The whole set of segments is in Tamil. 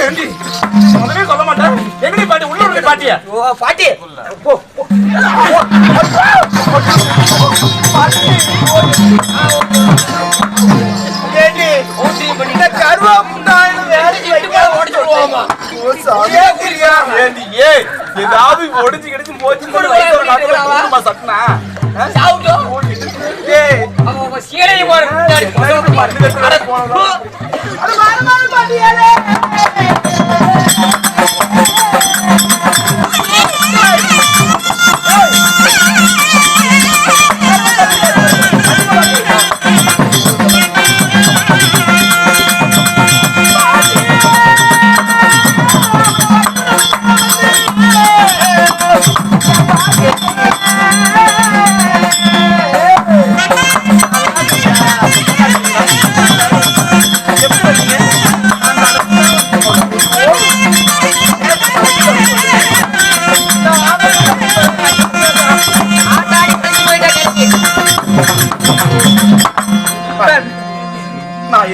ஏண்டி முதலே சொல்ல மாட்டேன் எங்கடி பாட்டி உள்ள உள்ள பாட்டியா ஓ பாட்டி போ. ஏண்டி கருவா முண்டாயில வேலைக்கு ஏண்டி ஏ ஏதாவது ஒடிச்சு கிடிச்சு போச்சு சட்னா. ஏய். முன்னாடி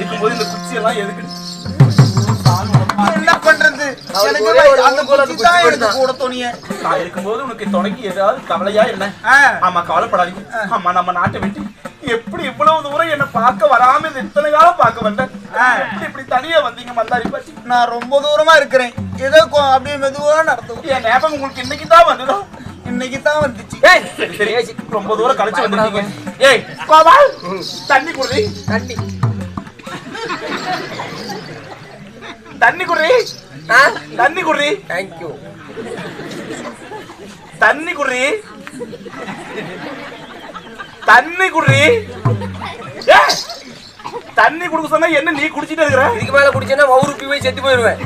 இந்த குச்சி எல்லாம் எதுக்கு என்ன பண்றது? எனக்கு அந்த குச்சி தான். கூட துணிய. நான் இருக்கும்போது உனக்கு துணைக்கு ஏதாவது கவலையா என்ன? ஆமா கவலைப்படாதீங்க. ஆமா நம்ம நாட்டை விட்டு எப்படி இவ்வளவு தூரம் என்ன பார்க்க வராம இத்தனை காலம் பார்க்க வந்தேன்? எப்படி இப்படி தனியா வந்தீங்க மந்தாரி பாட்டி? நான் ரொம்ப தூரமா இருக்கிறேன். ஏதோ அப்படியே மெதுவா நடத்தும் என் ஞாபகம் உங்களுக்கு இன்னைக்கு தான் வந்ததோ? இன்னைக்கு தான் வந்துச்சு. சரி சரி. ரொம்ப தூரம் கழிச்சு வந்திருக்கீங்க ஏய் கோபால் தண்ணி குடி. தண்ணி. தண்ணி குடி. ஆ? தண்ணி குடி. Thank you. தண்ணி குடி. தண்ணி குடி. தண்ணி குடுக்க சொன்னா என்ன நீ குடிச்சிட்டு இருக்கிற? இதுக்கு மேல குடிச்சேன்னா வவுறுப்பி போய் செத்து போயிருவேன்.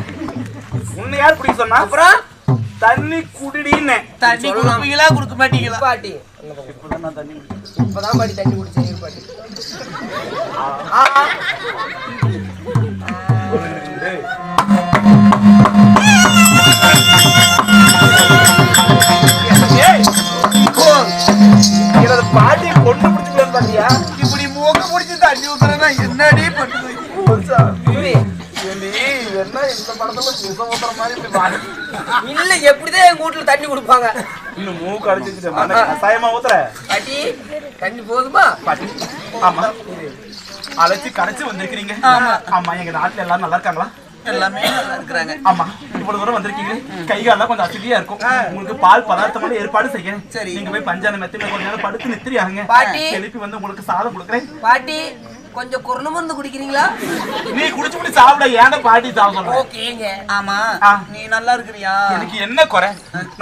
உன்னை யார் குடிக்க சொன்னா? அப்புறம்? தண்ணி குடிடின்னு. தண்ணி கொடுப்பீங்களா கொடுக்க மாட்டீங்களா? பாட்டி இப்பதான் பாட்டி தண்ணி குடிச்சேன் இரு பாட்டி என்ன இந்த படத்துல விஷம் ஊத்துற மாதிரி இப்படி பாடி இல்ல எப்படிதான் எங்க வீட்டுல தண்ணி கொடுப்பாங்க? இன்னும் மூக்கு அடிச்சுக்கிட்டு சாயமா ஊத்துற? பாட்டி தண்ணி போதுமா? பாட்டி. ஆமா. அழைச்சு கடைச்சு வந்திருக்கிறீங்க. ஆமா எங்க நாட்டுல எல்லாரும் நல்லா இருக்காங்களா? எல்லாமே நல்லா இருக்கிறாங்க. ஆமா. இவ்வளவு தூரம் வந்திருக்கீங்க கை காலெல்லாம் கொஞ்சம் அசதியா இருக்கும். உங்களுக்கு பால் பதார்த்தமான ஏற்பாடு செய்யறேன் சரி. நீங்க போய் பஞ்சான மெத்தில கொஞ்ச நேரம் படுத்து நித்திரி ஆகுங்க பாட்டி. எழுப்பி வந்து உங்களுக்கு சாதம் கொடுக்குறேன். பாட்டி கொஞ்சம் குரல் மருந்து குடிக்கிறீங்களா? நீ குடிச்சு குடி சாப்பிட ஏன்டா பாட்டி சாப்பிட ஓகேங்க ஆமா. நீ நல்லா இருக்கிறியா? எனக்கு என்ன குறை?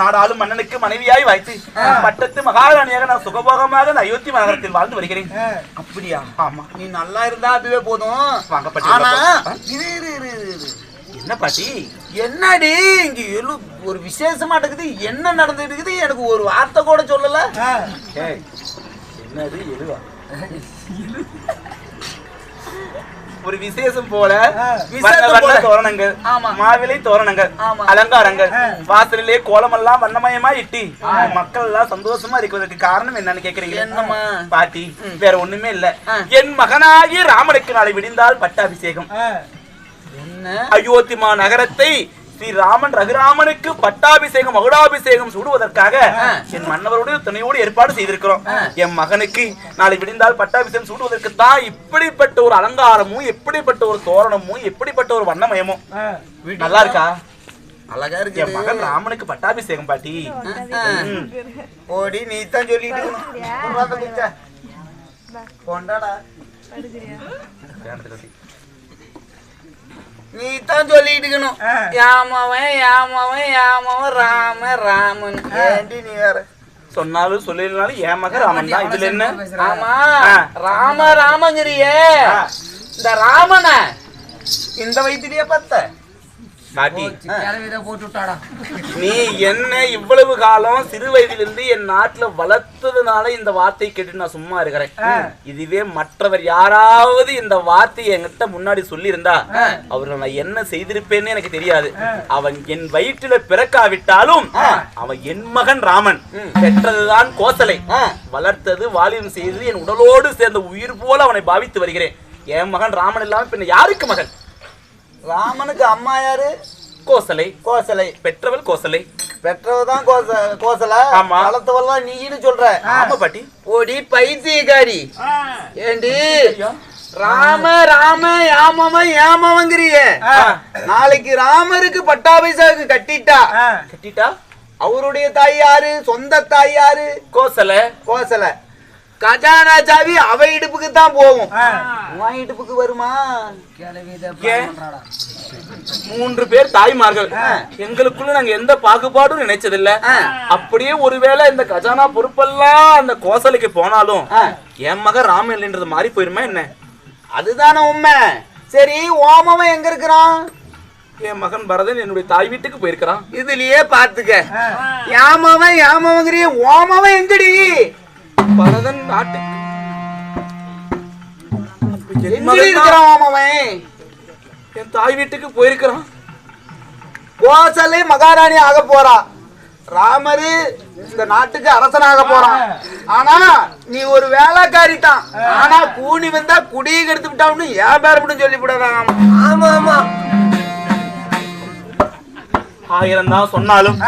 நாடாளும் மன்னனுக்கு மனைவியாய் வாய்த்து பட்டத்து மகாராணியாக நான் சுகபோகமாக இந்த அயோத்தி நகரத்தில் வாழ்ந்து வருகிறேன். அப்படியா? ஆமா. நீ நல்லா இருந்தா அதுவே போதும். வாங்க பாட்டி ஆனா உள்ள போ. இரு இரு இரு இரு, இரு. என்ன பாட்டி? என்னடி இங்க எழு ஒரு விசேஷமா இருக்குது என்ன நடந்துட்டு இருக்குது? எனக்கு ஒரு வார்த்தை கூட சொல்லல. ஏய், என்னது எதுவா ஒரு விசேஷம் போல. தோரணங்கள். மாவிலை தோரணங்கள். அலங்காரங்கள் வாசலிலே கோலமெல்லாம் வண்ணமயமா இட்டி. மக்கள் எல்லாம் சந்தோஷமா இருக்கிறதுக்கு காரணம் என்னன்னு கேக்குறீங்க என்னம்மா? பாட்டி வேற ஒண்ணுமே இல்ல. என் மகனாகி ராமனுக்கு நாளை விடிந்தால் பட்டாபிஷேகம். என்ன? அயோத்திமா நகரத்தை ஸ்ரீ ராமன் ரகுராமனுக்கு பட்டாபிஷேகம் மகுடாபிஷேகம் சூடுவதற்காக என் மன்னவருடைய துணையோடு ஏற்பாடு செய்திருக்கிறோம். என் மகனுக்கு நாளை விடிந்தால் பட்டாபிஷேகம் சூடுவதற்கு தான் இப்படிப்பட்ட ஒரு அலங்காரமும் எப்படிப்பட்ட ஒரு தோரணமும் எப்படிப்பட்ட ஒரு வண்ணமயமும். நல்லா இருக்கா? அழகா என் இருக்குது மகன் ராமனுக்கு பட்டாபிஷேகம் பாட்டி. ஓடி நீ தான் சொல்லிட்டு. கொண்டாடா நீ தான் சொல்லிட்டு இருக்கணும் யாமவன் யாமவன் யாமவன் ராம ராமன். ஏண்டி நீ வேற? சொன்னாலும் சொல்லிருந்தாலும் என் மகன் ராமன் தான்? இதுல என்ன? ஆமா. ராம ராமங்கிறியே. இந்த ராமன இந்த வயிற்றுலயே பத்த. நீ என்ன இவ்வளவு காலம் சிறு வயதிலிருந்து என் நாட்டுல வளர்த்ததுனால இந்த வார்த்தை கேட்டு நான் சும்மா இருக்கிறேன். இதுவே மற்றவர் யாராவது இந்த வார்த்தையை என்கிட்ட முன்னாடி சொல்லியிருந்தா அவர்கள் நான் என்ன செய்திருப்பேன்னு எனக்கு தெரியாது. அவன் என் வயிற்றில பிறக்காவிட்டாலும் அவன் என் மகன் ராமன். பெற்றதுதான் கோசலை. வளர்த்தது வாலிபம் செய்தது என் உடலோடு சேர்ந்த உயிர் போல அவனை பாவித்து வருகிறேன். என் மகன் ராமன் இல்லாம பின்ன யாருக்கு மகன்? ராமனுக்கு அம்மா யாரு? கோசலை. கோசலை. பெற்றவள் கோசலை. பெற்றவதான் கோச கோசலை. ஆமா. நீன்னு சொல்ற. ஆமா பாட்டி. ஓடி பைத்தியக்காரி. ஏண்டி? ராம ராம யாமவ ஏமவங்கிறிய நாளைக்கு ராமருக்கு பட்டாபிஷேகம் கட்டிட்டா. கட்டிட்டா? அவருடைய தாய் யாரு? சொந்த தாய் யாரு? கோசலை. கோசலை. கஜானா சாவி அவ இடுப்புக்கு தான் போகும். உன் இடுப்புக்கு வருமா. மூன்று பேர் தாய்மார்கள். எங்களுக்குள்ள நாங்க எந்த பாகுபாடும் நினைச்சதில்ல. அப்படியே ஒருவேளை இந்த கஜானா பொறுப்பெல்லாம் அந்த கோசலைக்கு போனாலும் என் மகன் ராமன் இல்லைன்றது மாறி போயிருமா என்ன? அதுதானே உண்மை. சரி ஓமவன் எங்க இருக்கிறான்? என் மகன் பரதன் என்னுடைய தாய் வீட்டுக்கு போயிருக்கிறான். இதுலயே பாத்துக்க. யாமவன் யாமவங்கிறிய ஓமவன் எங்கடி? பரதன் நாட்டுக்கு. என் தாய் வீட்டுக்கு போயிருக்கிறான். கோசலை மகாராணி ஆக போறா. ராமரு இந்த நாட்டுக்கு அரசனாக போறான். ஆனா நீ ஒரு வேலைக்காரி தான் ஆனா கூனி வந்தா குடியை கெடுத்து விட்டான்னு ஏன் பேர் மட்டும் சொல்லிவிடாதான் ஆமா ஆமா. ஆயிரம் தான் சொன்னாலும்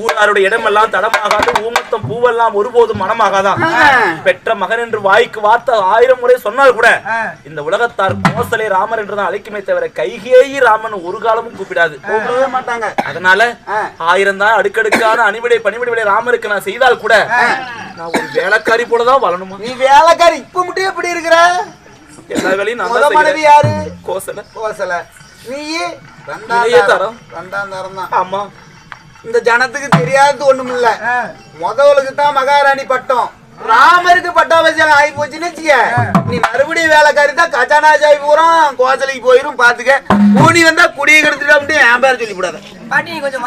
ஊராருடைய இடமெல்லாம் தடமாகாது ஊமத்தம் பூவெல்லாம் ஒருபோதும் மனமாகாதான் பெற்ற மகன் என்று வாய்க்கு வார்த்தை ஆயிரம் முறை சொன்னால் கூட இந்த உலகத்தார் கோசலை ராமர் என்றுதான் அழைக்குமே தவிர கைகேயி ராமன் ஒரு காலமும் கூப்பிடாது. அதனால ஆயிரம் தான் அடுக்கடுக்கான அணிவிடை பணிவிடை ராமருக்கு நான் செய்தால் கூட நான் ஒரு வேலைக்காரி போலதான் வளரணுமா நீ வேலைக்காரி இப்ப மட்டும் எப்படி இருக்கிற? எல்லா வேலையும் நான் மனைவி. யாரு? கோசலை. கோசலை. நீ ரெண்டாம் தரம். ரெண்டாம் தரம் தான். ஆமா. இந்த ஜனத்துக்கு தெரியாதது ஒண்ணும் இல்ல முதவளுக்கு தான் மகாராணி பட்டம். ராமருக்கு பட்டாபிஷேகம் ஆகி போச்சுன்னு வச்சுக்க. நீ மறுபடியும் வேலைக்காரி தான் கஜானாஜாய் பூரம் கோசலைக்கு போயிரும் பாத்துக்க. கூனி வந்தா குடியை கெடுத்துட்டு அப்படியே என் பேர் சொல்லி விடாத பாட்டி. நீ கொஞ்சம்.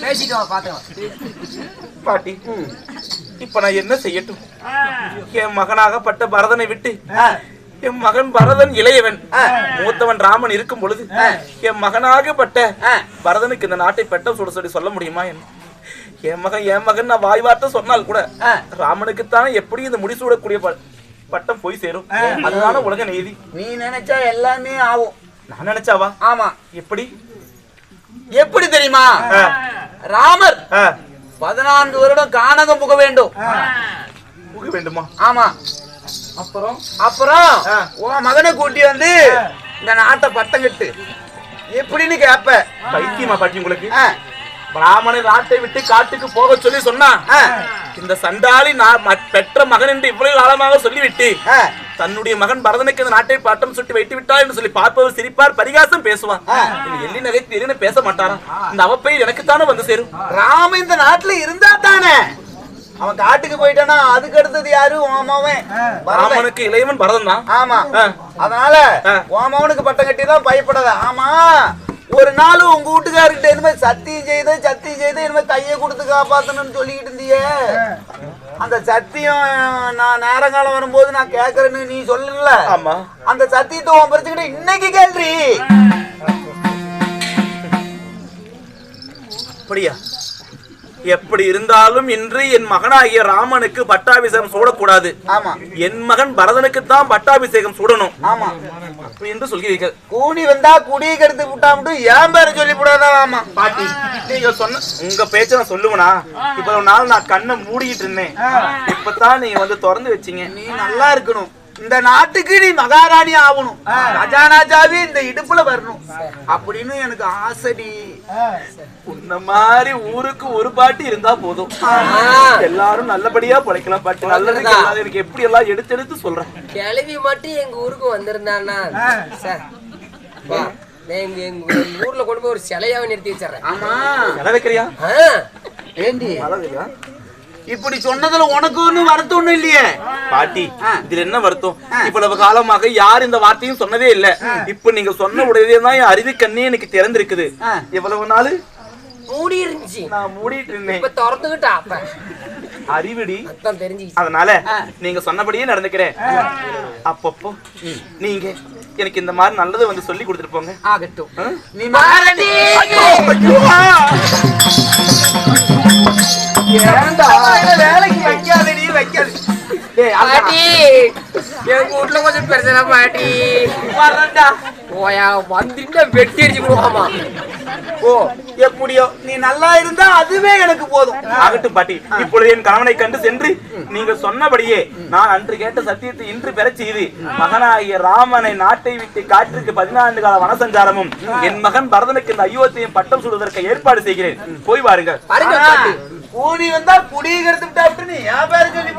பேசிட்டு பாத்துக்கலாம் பாட்டி இப்ப நான் என்ன செய்யட்டும்? என் மகனாகப்பட்ட பரதனை விட்டு என் மகன் பரதன் இளையவன். மூத்தவன் ராமன் இருக்கும் பொழுது என் மகனாகப்பட்ட பரதனுக்கு இந்த நாட்டை பெட்டம் சுட சொல்லி சொல்ல முடியுமா என்ன என் மகன் என் மகன் நான் வாய் வார்த்தை சொன்னால் கூட ராமனுக்குத்தானே எப்படி இந்த முடிசூடக்கூடிய பட்டம் போய் சேரும். அதுதானே உலக நீதி. நீ நினைச்சா எல்லாமே ஆகும். நான் நினைச்சாவா? ஆமா. எப்படி? எப்படி தெரியுமா? ராமர் பதினான்கு வருடம் கானகம் புக வேண்டும். புக வேண்டுமா? ஆமா. அப்புறம்? அப்புறம். உன் மகனை கூட்டி வந்து இந்த நாட்டை பட்டம் கட்டு எப்படின்னு கேப்ப. பைத்தியமா பாட்டி உங்களுக்கு? ஆ, பிராமணை நாட்டை விட்டு காட்டுக்கு போக சொல்லி சொன்னா இந்த சண்டாளி நான் பெற்ற மகன் என்று இவ்வளவு காலமாக சொல்லிவிட்டு. தன்னுடைய மகன் பரதனுக்கு இந்த நாட்டை பாட்டம் சுட்டி வைத்து விட்டார் என்று சொல்லி பார்ப்பவர் சிரிப்பார் பரிகாசம் இந்த எள்ளி நகைத்து எரின்னு பேச மாட்டாராம் இந்த அவப்பெயர் எனக்குத்தானே வந்து சேரும். ராம இந்த நாட்டுல இருந்தா தானே? அவன் காட்டுக்கு போயிட்டானா அதுக்கு அடுத்தது யாரு? ஓமாவன். ராமனுக்கு இளையவன் பரதன் தான். ஆமா. அதனால. ஓமாவனுக்கு பட்டம் கட்டி தான் பயப்படாத. ஆமா ஒரு நாள் உங்க வீட்டுக்காரர்கிட்ட இனிமே சத்தியம் செய்த சத்தியம் செய்த இனிமே கையை கொடுத்து காப்பாத்தணும்னு சொல்லிக்கிட்டு இருந்தியே. அந்த சத்தியம் நான் நேரங்காலம் வரும்போது நான் கேக்குறேன்னு நீ சொல்லல ஆமா. அந்த சத்தியத்தை உன் பிரச்சனை இன்னைக்கு கேள்றி. அப்படியா? எப்படி இருந்தாலும் இன்று என் மகனாகிய ராமனுக்கு பட்டாபிஷேகம் சூடக்கூடாது. ஆமா. என் மகன் பரதனுக்கு தான் பட்டாபிஷேகம் சூடணும். என்று சொல்கிறீர்கள். கூடி வந்தா குடியை கெடுத்து விட்டா மட்டும் ஏன் பேரை சொல்லி ஆமா. பாட்டி நீங்க சொன்ன உங்க பேச்ச நான் சொல்லுவனா? இவ்வளவு நாள் நான் கண்ணை மூடிட்டு இருந்தேன். இப்பதான் நீங்க வந்து திறந்து வச்சீங்க. நீ நல்லா இருக்கணும். இந்த நாட்டுக்கு நீ மகாராணி ஆகணும். கஜானாஜாவே இந்த இடுப்புல வரணும். அப்படின்னு எனக்கு ஆசைடி. உன்ன மாதிரி ஊருக்கு ஒரு பாட்டி இருந்தா போதும். எல்லாரும் நல்லபடியா பிழைக்கலாம் பாட்டி எல்லாரும் எனக்கு எப்படி எல்லாம் எடுத்து எடுத்து சொல்றேன். கிளவி மட்டும் எங்க ஊருக்கு வந்திருந்தான்னா சார் வா, நான் எங்க எங்க ஊர்ல கொண்டு போய் ஒரு சிலையாவை நிறுத்தி வச்சிடுறேன். ஆமா. இட வைக்கிறியா? ஏண்டி? இப்படி சொன்னதுல உனக்கு ஒண்ணும் வருத்தம் ஒண்ணும் இல்லையே? பாட்டி இதுல என்ன வருத்தம்? இவ்வளவு காலமாக யார் இந்த வார்த்தையும் சொன்னதே இல்ல. இப்ப நீங்க சொன்ன உடனே தான் என் அறிவு கண்ணே எனக்கு திறந்திருக்குது. ஆ. இவ்வளவு நாள்? மூடி இருந்துச்சு நான் மூடிட்டு இருந்தேன் இப்ப திறந்துகிட்டா அப்ப. அறிவிடி. அதனால நீங்க சொன்னபடியே நடந்துக்கிறேன். அப்பப்போ நீங்க எனக்கு இந்த மாதிரி நல்லது வந்து சொல்லி கொடுத்துட்டு போங்க. ஆகட்டும். நீ பாட்டி. எங்க வீட்டுல கொஞ்சம் பிரச்சனை பாட்டி. வர்றேன்டா. போயா வந்துட்டு வெட்டி அடிச்சு கொடுக்காமா ஓ எப்படியோ நீ நல்லா இருந்தா அதுவே எனக்கு போதும். ஆகட்டும் பாட்டி. இப்பொழுது என் கணவனை கண்டு சென்று நீங்க சொன்னபடியே நான் அன்று கேட்ட சத்தியத்தை இன்று பெறச் செய்து மகனாகிய ராமனை நாட்டை விட்டு காற்றுக்கு பதினான்கு கால வனசஞ்சாரமும் என் மகன் பரதனுக்கு இந்த அயோத்தியம் பட்டம் சுடுவதற்கு ஏற்பாடு செய்கிறேன். போய் பாருங்க பாட்டி. கூடி வந்தா குடிக்கிறது விட்டா நீ என் பேரு சொல்லி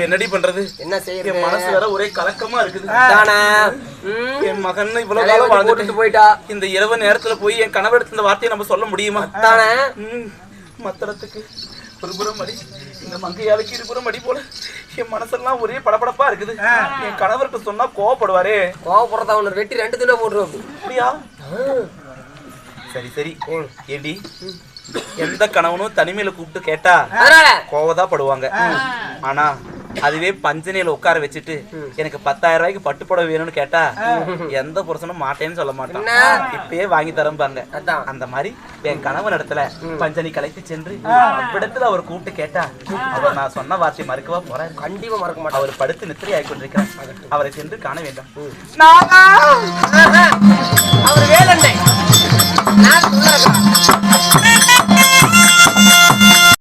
இப்ப என்னடி பண்றது? என்ன என் செய்யறது மனசு வேற ஒரே கலக்கமா இருக்குது. என் மகன் இவ்வளவு காலம் வாழ்ந்துட்டு போயிட்டா? இந்த இரவு நேரத்துல போய் என் கணவர் இந்த வார்த்தையை நம்ம சொல்ல முடியுமா? தானே ம், மத்தளத்துக்கு ஒரு புறம் அடி இந்த மங்கையாளுக்கு இருபுறம் அடி போல. என் மனசெல்லாம் ஒரே படபடப்பா இருக்குது. என் கணவர்கிட்ட சொன்னா கோவப்படுவாரே. கோவப்படுறதா ஒன்று வெட்டி ரெண்டு துணை போட்டுருவோம் அப்படியா? சரி சரி. ஏண்டி? எந்த கணவனும் தனிமையில கூப்பிட்டு கேட்டா கோவதா படுவாங்க. ஆனா அதுவே பஞ்சனையில உட்கார வச்சுட்டு எனக்கு பத்தாயிரம் ரூபாய்க்கு பட்டு புடவை வேணும்னு கேட்டா எந்த புருஷனும் மாட்டேன்னு சொல்ல மாட்டான்? இப்பயே வாங்கி தரம்பாங்க. அந்த மாதிரி என் கணவன் இடத்துல பஞ்சனி கலைத்து சென்று அவ்விடத்துல அவர் கூப்பிட்டு கேட்டா அவர் நான் சொன்ன வார்த்தை மறுக்கவா போறாரு? கண்டிப்பா மறக்க மாட்டேன் அவர் படுத்து நித்திரை ஆகி கொண்டிருக்கிறார் அவரை சென்று காண வேண்டும். அவர் வேலண்ணே நான்